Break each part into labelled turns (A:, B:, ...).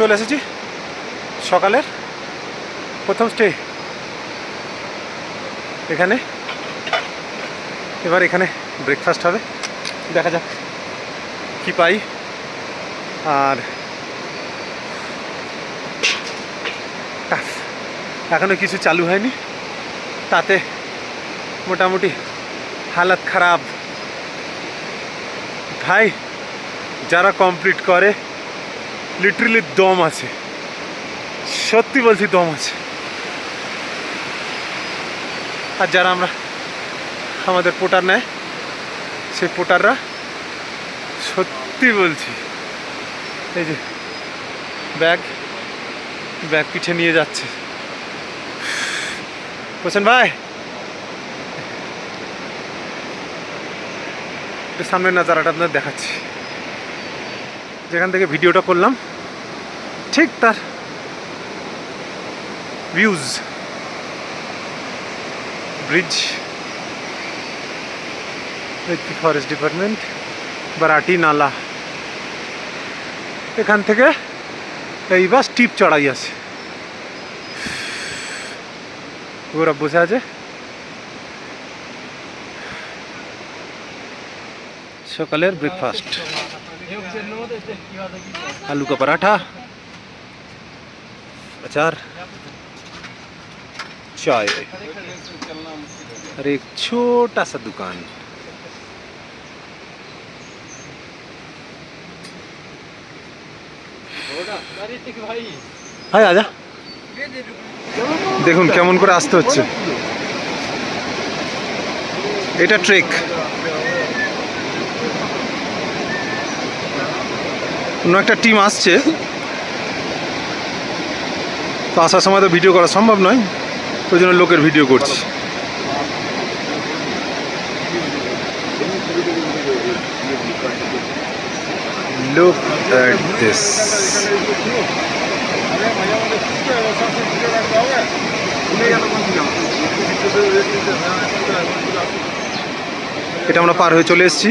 A: চলে এসেছি সকালের প্রথম স্টে। এখানে। এবার এখানে ব্রেকফাস্ট হবে। দেখা যাক কি পাই। আর এখনও কিছু চালু হয়নি। তাতে মোটামুটি হালাত খারাপ। ভাই, যারা কমপ্লিট করে লিটারেলি দম আছে। সত্যি বলছি দম আছে। আর যারা আমরা আমাদের পোটার নেয়, সেই পোটাররা সত্যি বলছি, এই যে ব্যাগ ব্যাগ পিঠে নিয়ে যাচ্ছে। হোসেন ভাই সামনের নাজারাটা আপনাদের দেখাচ্ছি। যেখান থেকে ভিডিওটা করলাম, ঠিক তার ভিউজ ব্রিজ ফরেস্ট ডিপার্টমেন্ট বারাটি নালা এখান থেকে এই বাস টিপ চড়াই আছে। ওরা বসে আছে। সকালের ব্রেকফাস্ট आलू का पराठा अचार चाय और एक छोटा सा दुकान হাই আজা দেখুন কেমন করে আসতে হচ্ছে এটা ট্রেক অন্য একটা টিম আসছে। তো আসার সময় তো ভিডিও করা সম্ভব নয় ওই জন্য লোকের ভিডিও করছি। Look at this. এটা আমরা পার হয়ে চলে এসেছি।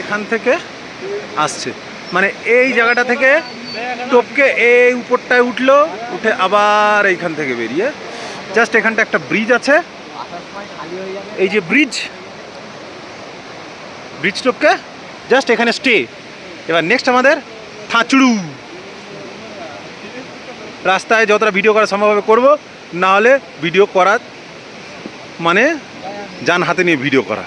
A: এখান থেকে আসছে। মানে এই জায়গাটা থেকে টপকে এই উপরটায় উঠল, উঠে আবার এইখান থেকে বেরিয়ে। জাস্ট এখানটা একটা ব্রিজ আছে। এই যে ব্রিজ ব্রিজ টপকে জাস্ট এখানে স্টে এবার নেক্সট আমাদের থাঁচড়ু। রাস্তায় যতটা ভিডিও করা সম্ভব হবে করব। না হলে ভিডিও করার মানে যান হাতে নিয়ে ভিডিও করা।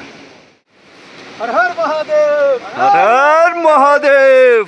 A: হর হর মহাদেব! হর হর মহাদেব!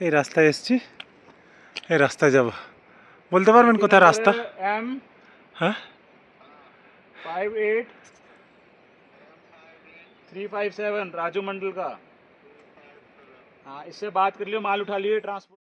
A: এই রাস্তায় এসছি এই রাস্তায় যাব বলতে পারবেন কোথায় রাস্তা
B: एम
A: হ্যাঁ
B: five eight three five seven Raju Mandal का हाँ इससे बात कर लियो माल उठा लिए ट्रांसपोर्ट